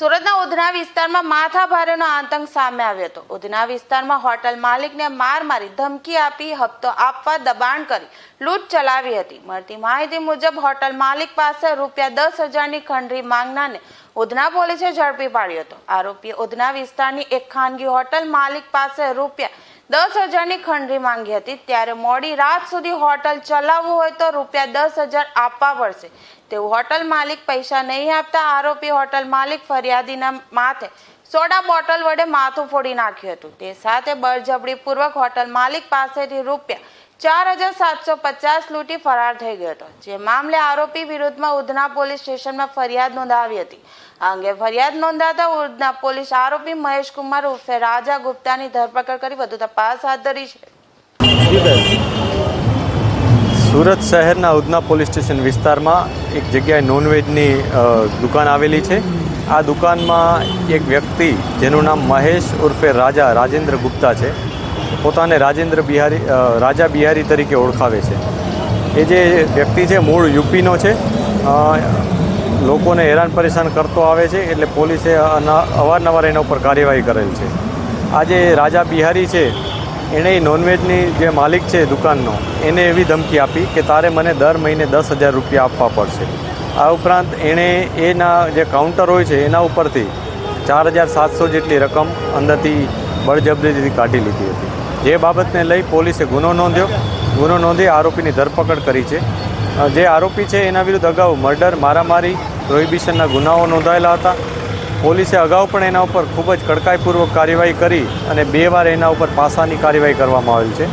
ઉધના વિસ્તારમાં માથાભારેનો આતંક સામે આવ્યો હતો. ઉધના વિસ્તારમાં હોટલ માલિકને માર મારી ધમકી આપી, હપ્તો આપવા દબાણ કરી લૂંટ ચલાવી હતી. મળતી માહિતી મુજબ, હોટલ માલિક પાસે રૂપિયા દસ હજારની ખંડરી માંગનારને ઉધના પોલીસે ઝડપી પાડ્યો હતો. આરોપીએ ઉધના વિસ્તારની એક ખાનગી હોટલ માલિક પાસે રૂપિયા દસ હજારની ખંડરી માંગી હતી. ત્યારે મોડી રાત સુધી હોટલ ચલાવવું હોય તો રૂપિયા દસ હજાર આપવા પડશે. તેવું હોટલ માલિક પૈસા નહીં આપતા આરોપી હોટલ માલિક ફરિયાદીના માથે સોડા બોટલ વડે માથું ફોડી નાખ્યું હતું. તે સાથે બળજબરીપૂર્વક હોટલ માલિક પાસેથી રૂપિયા ચાર હજાર સાતસો પચાસ લૂંટી ફરાર થઈ ગયો હતો. જે મામલે આરોપી વિરુદ્ધમાં ઉધના પોલીસ સ્ટેશનમાં ફરિયાદ નોંધાવી હતી. આ અંગે ફરિયાદ નોંધાતા ઉધના પોલીસ આરોપી મહેશ કુમાર ઉર્ફે રાજા ગુપ્તાની ધરપકડ કરી વધુ તપાસ હાથ ધરી છે. સુરત શહેરના ઉધના પોલીસ સ્ટેશન વિસ્તારમાં એક જગ્યાએ નોનવેજની દુકાન આવેલી છે. આ દુકાનમાં એક વ્યક્તિ જેનું નામ મહેશ ઉર્ફે રાજા રાજેન્દ્ર ગુપ્તા છે. પોતાને રાજેન્દ્ર બિહારી રાજા બિહારી તરીકે ઓળખાવે છે. એ જે વ્યક્તિ છે, મૂળ યુપીનો છે લોકોને હેરાન પરેશાન કરતો આવે છે, એટલે પોલીસે અવારનવાર એના ઉપર કાર્યવાહી કરેલ છે. આ જે રાજા બિહારી છે એણે નોનવેજની જે માલિક છે દુકાનનો, એને એવી ધમકી આપી કે તારે મને દર મહિને દસ હજાર રૂપિયા આપવા પડશે. આ ઉપરાંત એણે એના જે કાઉન્ટર હોય છે, એના ઉપરથી ચાર હજાર સાતસો જેટલી રકમ અંદરથી બળજબરીથી કાઢી લીધી હતી. જે બાબતને લઈ પોલીસે ગુનો નોંધ્યો. ગુનો નોંધી આરોપીની ધરપકડ કરી છે. જે આરોપી છે એના વિરુદ્ધ અગાઉ મર્ડર, મારામારી, પ્રોહિબિશનના ગુનાઓ નોંધાયેલા હતા. પોલીસે અગાઉ પણ એના ઉપર ખૂબ જ કડકાઈપૂર્વક કાર્યવાહી કરી અને બે વાર એના ઉપર પાસાની કાર્યવાહી કરવામાં આવેલ છે.